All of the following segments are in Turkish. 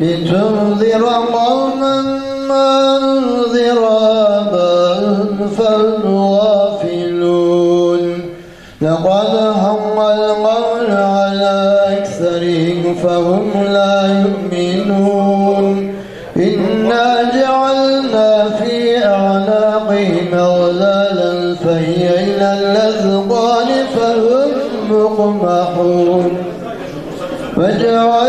لتنذر قوما ما أنذر غافلون لقد حق القول على أكثرهم فهم لا يؤمنون. إنا جعلنا في أعناقهم أغلالا فهي إلى الأذقان فهم مقمحون. وجعلنا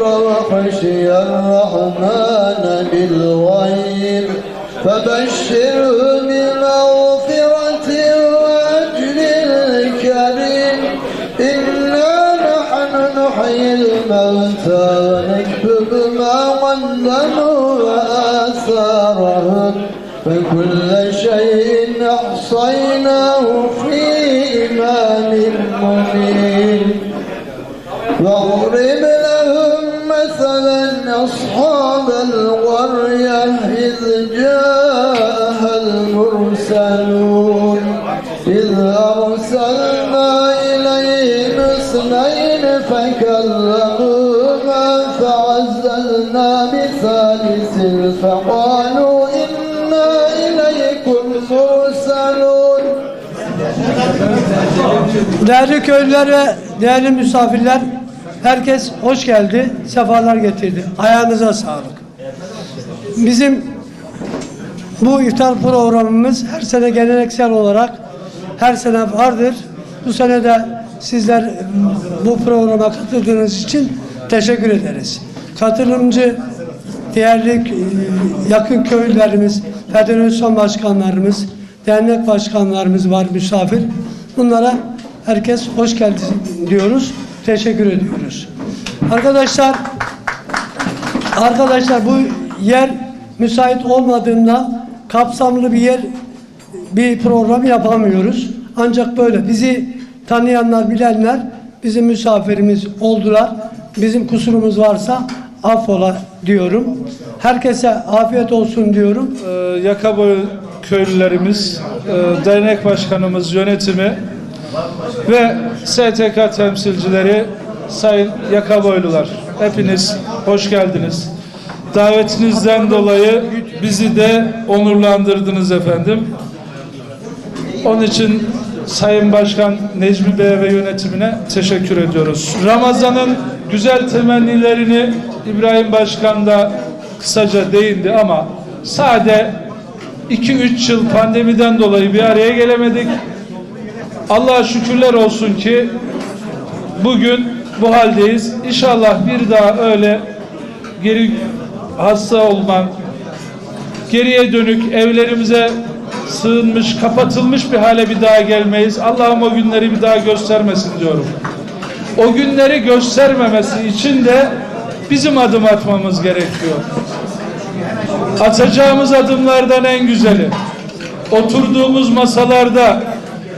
الذكر وخشي الرحمن بالغيب. فبشره بمغفرة وأجر كريم إنا نحن نحيي الموتى ونكتب ما قدموا إذ جاءها المرسلون إذ أرسلنا إليهم اثنين فكذبوهما فعزلنا بثالث فقالوا إنا إليكم مرسلون Değerli köylüler ve değerli misafirler, herkes hoş geldi, sefalar getirdi. Ayağınıza sağlık. Bizim bu iftar programımız her sene geleneksel olarak her sene vardır. Bu sene de sizler bu programa katıldığınız için teşekkür ederiz. Katılımcı değerli e, yakın köylülerimiz, federasyon başkanlarımız, dernek başkanlarımız var misafir. Bunlara herkes hoş geldin diyoruz. Teşekkür ediyoruz. Arkadaşlar Arkadaşlar bu yer müsait olmadığından kapsamlı bir yer bir program yapamıyoruz. Ancak böyle bizi tanıyanlar, bilenler bizim misafirimiz oldular. Bizim kusurumuz varsa affola diyorum. Herkese afiyet olsun diyorum. Ee, Yakaboy köylülerimiz, e, dernek başkanımız, yönetimi ve STK temsilcileri, sayın Yakaboylular. Hepiniz hoş geldiniz. Davetinizden dolayı bizi de onurlandırdınız efendim. Onun için Sayın Başkan Necmi Bey ve yönetimine teşekkür ediyoruz. Ramazan'ın güzel temennilerini İbrahim Başkan da kısaca değindi ama sade 2-3 yıl pandemiden dolayı bir araya gelemedik. Allah'a şükürler olsun ki bugün bu haldeyiz. İnşallah bir daha öyle geri hasta olman, geriye dönük evlerimize sığınmış, kapatılmış bir hale bir daha gelmeyiz. Allah'ım o günleri bir daha göstermesin diyorum. O günleri göstermemesi için de bizim adım atmamız gerekiyor. Atacağımız adımlardan en güzeli. Oturduğumuz masalarda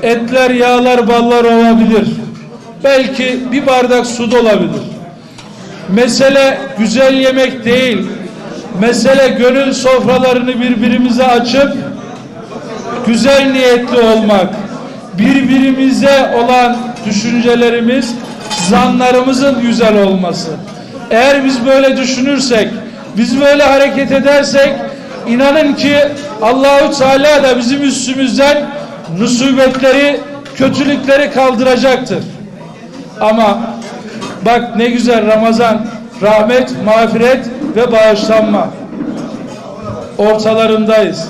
etler, yağlar, ballar olabilir. Belki bir bardak su da olabilir. Mesele güzel yemek değil. Mesele gönül sofralarını birbirimize açıp güzel niyetli olmak. Birbirimize olan düşüncelerimiz, zanlarımızın güzel olması. Eğer biz böyle düşünürsek, biz böyle hareket edersek inanın ki Allahu Teala da bizim üstümüzden musibetleri, kötülükleri kaldıracaktır. Ama bak ne güzel Ramazan, rahmet, mağfiret ve bağışlanma ortalarındayız.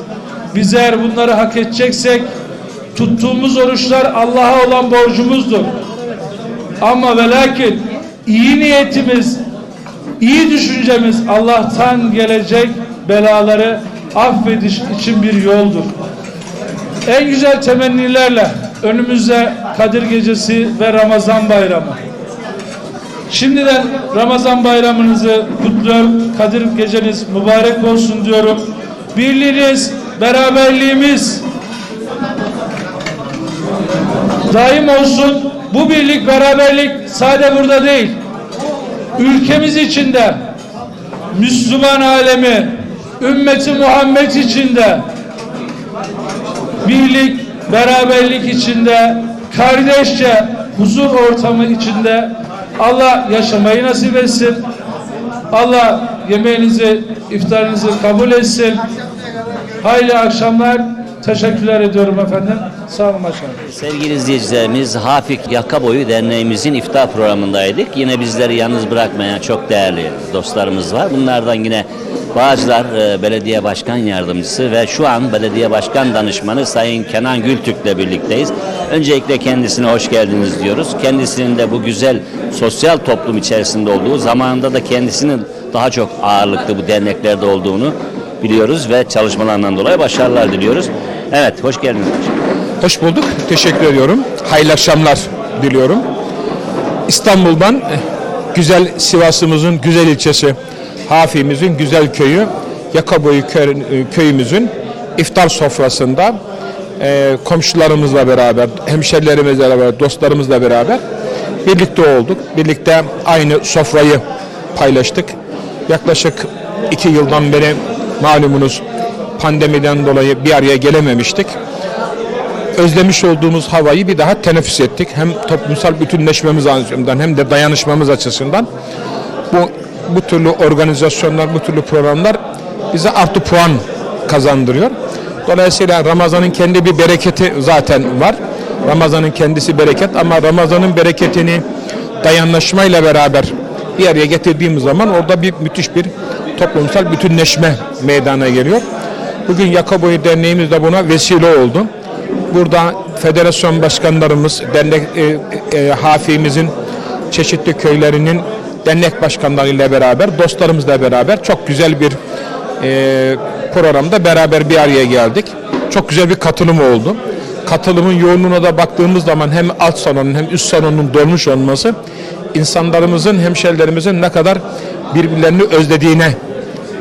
Biz eğer bunları hak edeceksek tuttuğumuz oruçlar Allah'a olan borcumuzdur. Ama ve lakin iyi niyetimiz, iyi düşüncemiz Allah'tan gelecek belaları affediş için bir yoldur. En güzel temennilerle önümüzde Kadir Gecesi ve Ramazan Bayramı. Şimdiden Ramazan bayramınızı kutluyor. Kadir geceniz mübarek olsun diyorum. Birliğiniz, beraberliğimiz daim olsun. Bu birlik, beraberlik sade burada değil. Ülkemiz içinde, Müslüman alemi, ümmeti Muhammed içinde, birlik, beraberlik içinde, kardeşçe huzur ortamı içinde Allah yaşamayı nasip etsin. Allah yemeğinizi, iftarınızı kabul etsin. Hayırlı akşamlar. Teşekkürler ediyorum efendim. Sağ olun başkanım. Sevgili izleyicilerimiz Hafik Yaka Boyu Derneğimizin iftar programındaydık. Yine bizleri yalnız bırakmayan çok değerli dostlarımız var. Bunlardan yine Bağcılar e, Belediye Başkan Yardımcısı ve şu an Belediye Başkan Danışmanı Sayın Kenan Gültürk'le birlikteyiz. Öncelikle kendisine hoş geldiniz diyoruz. Kendisinin de bu güzel sosyal toplum içerisinde olduğu, zamanında da kendisinin daha çok ağırlıklı bu derneklerde olduğunu biliyoruz ve çalışmalarından dolayı başarılar diliyoruz. Evet, hoş geldiniz. Hoş bulduk. Teşekkür ediyorum. Hayırlı akşamlar diliyorum. İstanbul'dan eh, güzel Sivas'ımızın güzel ilçesi, Hafi'mizin güzel köyü, Yakaboyu kö- köyümüzün iftar sofrasında eh, komşularımızla beraber, hemşerilerimizle beraber, dostlarımızla beraber birlikte olduk. Birlikte aynı sofrayı paylaştık. Yaklaşık iki yıldan beri malumunuz pandemiden dolayı bir araya gelememiştik özlemiş olduğumuz havayı bir daha teneffüs ettik. Hem toplumsal bütünleşmemiz açısından hem de dayanışmamız açısından bu bu türlü organizasyonlar, bu türlü programlar bize artı puan kazandırıyor. Dolayısıyla Ramazan'ın kendi bir bereketi zaten var. Ramazan'ın kendisi bereket ama Ramazan'ın bereketini dayanışmayla beraber bir araya getirdiğimiz zaman orada bir müthiş bir toplumsal bütünleşme meydana geliyor. Bugün Yakaboyu Derneğimiz de buna vesile oldu. Burada federasyon başkanlarımız, dernek e, e, hafimizin çeşitli köylerinin dernek başkanlarıyla beraber, dostlarımızla beraber çok güzel bir e, programda beraber bir araya geldik. Çok güzel bir katılım oldu. Katılımın yoğunluğuna da baktığımız zaman hem alt salonun hem üst salonun dolmuş olması insanlarımızın, hemşerilerimizin ne kadar birbirlerini özlediğine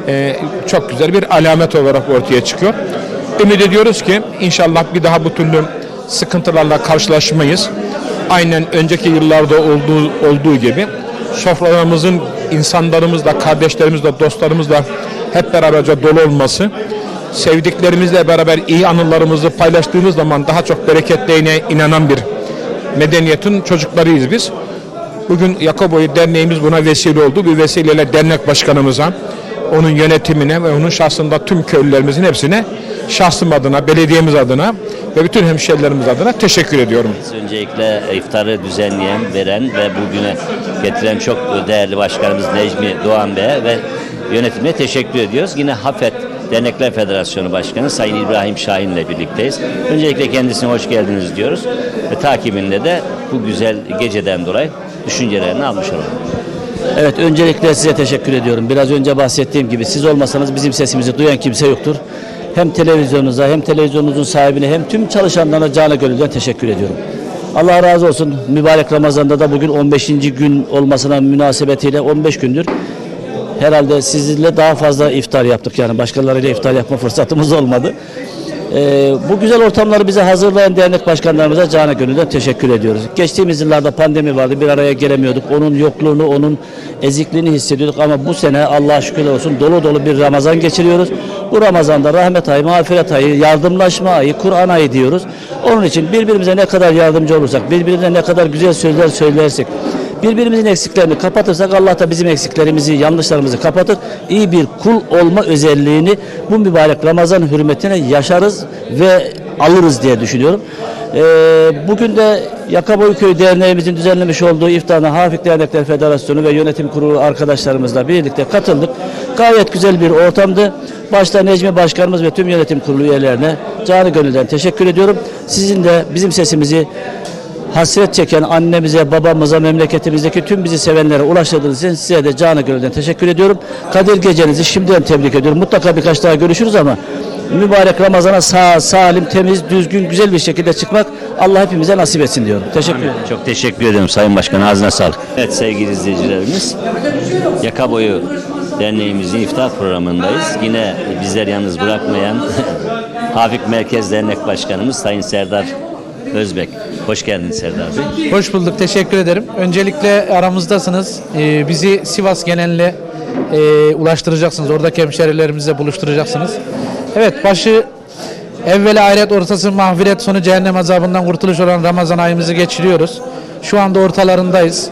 e, çok güzel bir alamet olarak ortaya çıkıyor. Ümit ediyoruz ki inşallah bir daha bu türlü sıkıntılarla karşılaşmayız. Aynen önceki yıllarda olduğu, olduğu gibi sofralarımızın insanlarımızla, kardeşlerimizle, dostlarımızla hep beraberce dolu olması, sevdiklerimizle beraber iyi anılarımızı paylaştığımız zaman daha çok bereketleyine inanan bir medeniyetin çocuklarıyız biz. Bugün Yakoboy Derneğimiz buna vesile oldu. Bir vesileyle dernek başkanımıza, onun yönetimine ve onun şahsında tüm köylülerimizin hepsine şahsım adına, belediyemiz adına ve bütün hemşerilerimiz adına teşekkür ediyorum. Öncelikle iftarı düzenleyen, veren ve bugüne getiren çok değerli başkanımız Necmi Doğan Bey'e ve yönetimine teşekkür ediyoruz. Yine Hafet Dernekler Federasyonu Başkanı Sayın İbrahim Şahin ile birlikteyiz. Öncelikle kendisine hoş geldiniz diyoruz ve takibinde de bu güzel geceden dolayı düşüncelerini almış olalım. Evet öncelikle size teşekkür ediyorum. Biraz önce bahsettiğim gibi siz olmasanız bizim sesimizi duyan kimse yoktur. Hem televizyonunuza hem televizyonunuzun sahibine hem tüm çalışanlarına canı gönülden teşekkür ediyorum. Allah razı olsun. Mübarek Ramazan'da da bugün 15. gün olmasına münasebetiyle 15 gündür herhalde sizinle daha fazla iftar yaptık yani başkalarıyla iftar yapma fırsatımız olmadı. Ee, bu güzel ortamları bize hazırlayan dernek başkanlarımıza canı gönülden teşekkür ediyoruz. Geçtiğimiz yıllarda pandemi vardı bir araya gelemiyorduk. Onun yokluğunu, onun ezikliğini hissediyorduk ama bu sene Allah'a şükürler olsun dolu dolu bir Ramazan geçiriyoruz. Bu Ramazan'da rahmet ayı, mağfiret ayı, yardımlaşma ayı, Kur'an ayı diyoruz. Onun için birbirimize ne kadar yardımcı olursak, birbirine ne kadar güzel sözler söylersek, Birbirimizin eksiklerini kapatırsak Allah da bizim eksiklerimizi, yanlışlarımızı kapatır. İyi bir kul olma özelliğini bu mübarek Ramazan hürmetine yaşarız ve alırız diye düşünüyorum. Ee, bugün de Yakaboy Köy Derneğimizin düzenlemiş olduğu iftarına Hafik Dernekler Federasyonu ve yönetim kurulu arkadaşlarımızla birlikte katıldık. Gayet güzel bir ortamdı. Başta Necmi Başkanımız ve tüm yönetim kurulu üyelerine canı gönülden teşekkür ediyorum. Sizin de bizim sesimizi hasret çeken annemize, babamıza, memleketimizdeki tüm bizi sevenlere ulaştırdığınız için size de canı gönülden teşekkür ediyorum. Kadir gecenizi şimdiden tebrik ediyorum. Mutlaka birkaç daha görüşürüz ama mübarek Ramazan'a sağ, salim, temiz, düzgün, güzel bir şekilde çıkmak Allah hepimize nasip etsin diyorum. Teşekkür ederim. Çok teşekkür ederim Sayın Başkan. Ağzına sağlık. Evet sevgili izleyicilerimiz. Yaka Boyu Derneğimizin iftar programındayız. Yine bizler yalnız bırakmayan Hafik Merkez Dernek Başkanımız Sayın Serdar Özbek. Hoş geldiniz Serdar Bey. Hoş bulduk, teşekkür ederim. Öncelikle aramızdasınız. Ee, bizi Sivas geneline e, ulaştıracaksınız. Oradaki hemşerilerimizle buluşturacaksınız. Evet, başı evveli ahiret, ortası mahviret, sonu cehennem azabından kurtuluş olan Ramazan ayımızı geçiriyoruz. Şu anda ortalarındayız.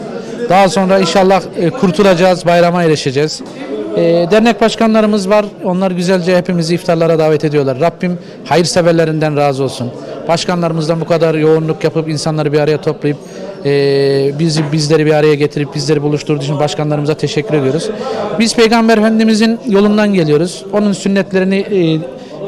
Daha sonra inşallah e, kurtulacağız, bayrama erişeceğiz. E, dernek başkanlarımız var. Onlar güzelce hepimizi iftarlara davet ediyorlar. Rabbim hayırseverlerinden razı olsun. Başkanlarımızdan bu kadar yoğunluk yapıp insanları bir araya toplayıp e, bizi bizleri bir araya getirip bizleri buluşturduğu için başkanlarımıza teşekkür ediyoruz. Biz Peygamber Efendimizin yolundan geliyoruz. Onun sünnetlerini e,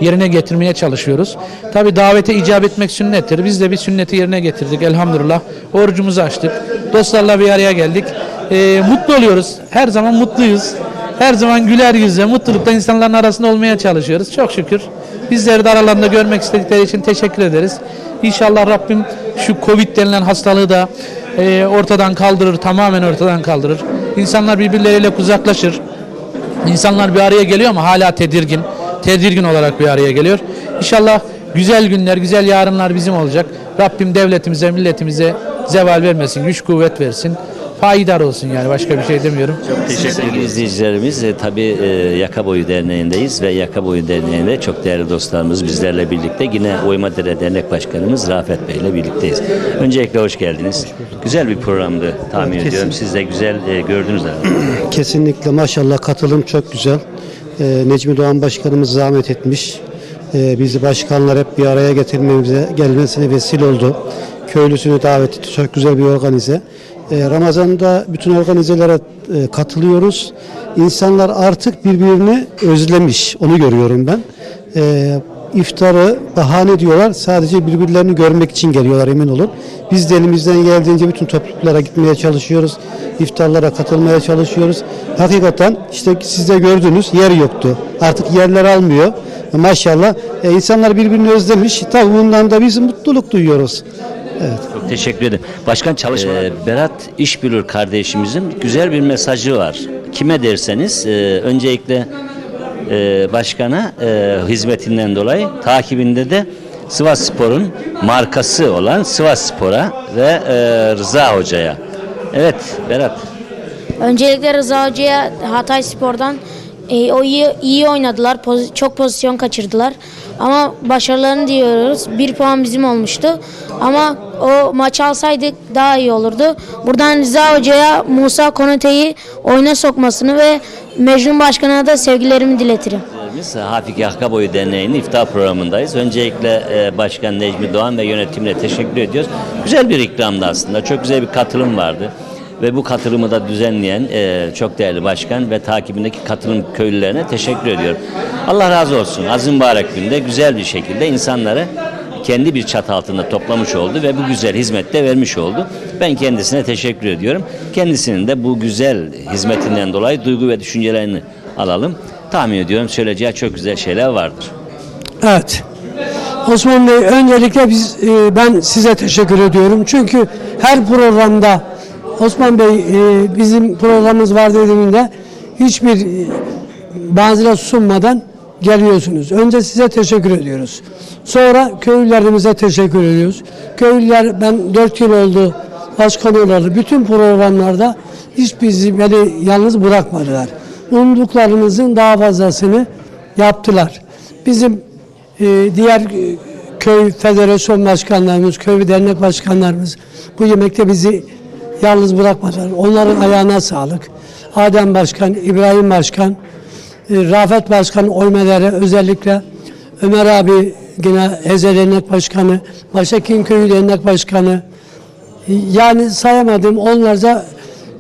yerine getirmeye çalışıyoruz. Tabi davete icap etmek sünnettir. Biz de bir sünneti yerine getirdik elhamdülillah. Orucumuzu açtık. Dostlarla bir araya geldik. E, mutlu oluyoruz. Her zaman mutluyuz. Her zaman güler yüzle, mutlulukta insanların arasında olmaya çalışıyoruz. Çok şükür. Bizleri de aralarında görmek istedikleri için teşekkür ederiz. İnşallah Rabbim şu Covid denilen hastalığı da e, ortadan kaldırır, tamamen ortadan kaldırır. İnsanlar birbirleriyle uzaklaşır. İnsanlar bir araya geliyor ama hala tedirgin. Tedirgin olarak bir araya geliyor. İnşallah güzel günler, güzel yarınlar bizim olacak. Rabbim devletimize, milletimize zeval vermesin, güç kuvvet versin. Payidar olsun yani başka bir şey demiyorum. Sevgili izleyicilerimiz e, tabii e, Yaka Boyu Derneği'ndeyiz ve Yaka Boyu Derneği'nde çok değerli dostlarımız bizlerle birlikte yine Oymadere Dernek Başkanımız Rafet Bey ile birlikteyiz. Öncelikle hoş geldiniz. Güzel bir programdı tahmin Evet, ediyorum. kesin. Siz de güzel e, gördünüz herhalde. Kesinlikle maşallah katılım çok güzel. Ee, Necmi Doğan Başkanımız zahmet etmiş. Ee, bizi başkanlar hep bir araya getirmemize, gelmesine vesile oldu. Köylüsünü davet etti. Çok güzel bir organize. Ee, Ramazan'da bütün organizelere e, katılıyoruz. İnsanlar artık birbirini özlemiş. Onu görüyorum ben. Ee, iftarı bahane diyorlar. Sadece birbirlerini görmek için geliyorlar emin olun. Biz de elimizden geldiğince bütün topluluklara gitmeye çalışıyoruz. İftarlara katılmaya çalışıyoruz. Hakikaten işte siz de gördünüz yer yoktu. Artık yerler almıyor. Maşallah e, insanlar birbirini özlemiş. Tabii bundan da biz mutluluk duyuyoruz. Çok teşekkür ederim. Başkan çalışma. Berat İşbülür kardeşimizin güzel bir mesajı var. Kime derseniz e, öncelikle e, başkana e, hizmetinden dolayı takibinde de Sivas Spor'un markası olan Sivas Spor'a ve e, Rıza Hoca'ya. Evet Berat. Öncelikle Rıza Hoca'ya Hatay Spor'dan e, o iyi, iyi oynadılar. Poz- çok pozisyon kaçırdılar. Ama başarılarını diyoruz. Bir puan bizim olmuştu. Ama o maçı alsaydık daha iyi olurdu. Buradan Rıza Hoca'ya Musa Konate'yi oyuna sokmasını ve Mecnun Başkan'a da sevgilerimi diletirim. Biz Hafik Yahka Boyu Derneği'nin iftar programındayız. Öncelikle e, Başkan Necmi Doğan ve yönetimine teşekkür ediyoruz. Güzel bir ikramdı aslında. Çok güzel bir katılım vardı. Ve bu katılımı da düzenleyen e, çok değerli başkan ve takibindeki katılım köylülerine teşekkür ediyorum. Allah razı olsun. Azim mübarek günde güzel bir şekilde insanları kendi bir çatı altında toplamış oldu ve bu güzel hizmette vermiş oldu. Ben kendisine teşekkür ediyorum. Kendisinin de bu güzel hizmetinden dolayı duygu ve düşüncelerini alalım. Tahmin ediyorum söyleyeceği çok güzel şeyler vardır. Evet. Osman Bey öncelikle biz e, ben size teşekkür ediyorum. Çünkü her programda Osman Bey e, bizim programımız var dediğinde hiçbir e, bazıla sunmadan geliyorsunuz. Önce size teşekkür ediyoruz. Sonra köylülerimize teşekkür ediyoruz. Köylüler ben 4 yıl oldu başkan olalı bütün programlarda hiç bizi beni yalnız bırakmadılar. Umduklarımızın daha fazlasını yaptılar. Bizim e, diğer e, köy federasyon başkanlarımız, köy dernek başkanlarımız bu yemekte bizi yalnız bırakmadılar. Onların ayağına sağlık. Adem Başkan, İbrahim Başkan, e, Rafet Başkan oymelere özellikle Ömer abi yine Eze Dernek Başkanı, Başakin Köyü Dernek Başkanı, yani sayamadığım onlarca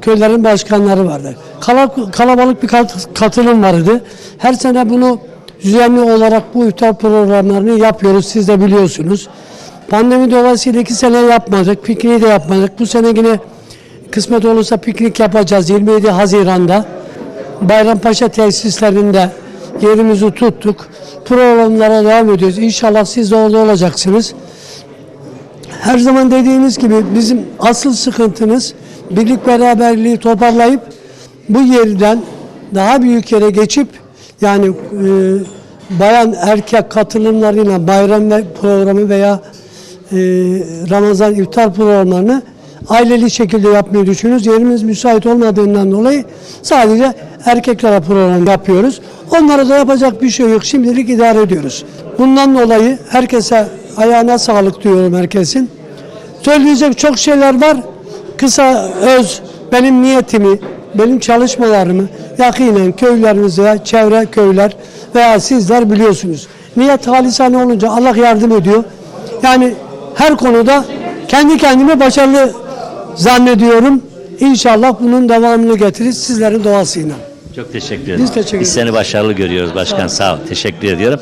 köylerin başkanları vardı. Kala- Kalabalık bir kat- katılım vardı. Her sene bunu düzenli olarak bu iftar programlarını yapıyoruz. Siz de biliyorsunuz. Pandemi dolayısıyla iki sene yapmadık. Pikniği de yapmadık. Bu sene yine kısmet olursa piknik yapacağız 27 Haziran'da. Bayrampaşa tesislerinde yerimizi tuttuk. Programlara devam ediyoruz. İnşallah siz de orada olacaksınız. Her zaman dediğimiz gibi bizim asıl sıkıntımız birlik beraberliği toparlayıp bu yerden daha büyük yere geçip yani e, bayan erkek katılımlarıyla bayram programı veya e, Ramazan iftar programlarını aileli şekilde yapmayı düşünüyoruz. Yerimiz müsait olmadığından dolayı sadece erkeklere program yapıyoruz. Onlara da yapacak bir şey yok. Şimdilik idare ediyoruz. Bundan dolayı herkese ayağına sağlık diyorum herkesin. Söyleyecek çok şeyler var. Kısa öz benim niyetimi, benim çalışmalarımı yakinen köylerimize, çevre köyler veya sizler biliyorsunuz. Niyet halisane olunca Allah yardım ediyor. Yani her konuda kendi kendime başarılı zannediyorum. İnşallah bunun devamını getiririz sizlerin duasıyla. Çok teşekkür ederim. Biz teşekkür Biz seni başarılı görüyoruz başkan. Sağ ol. Teşekkür ediyorum.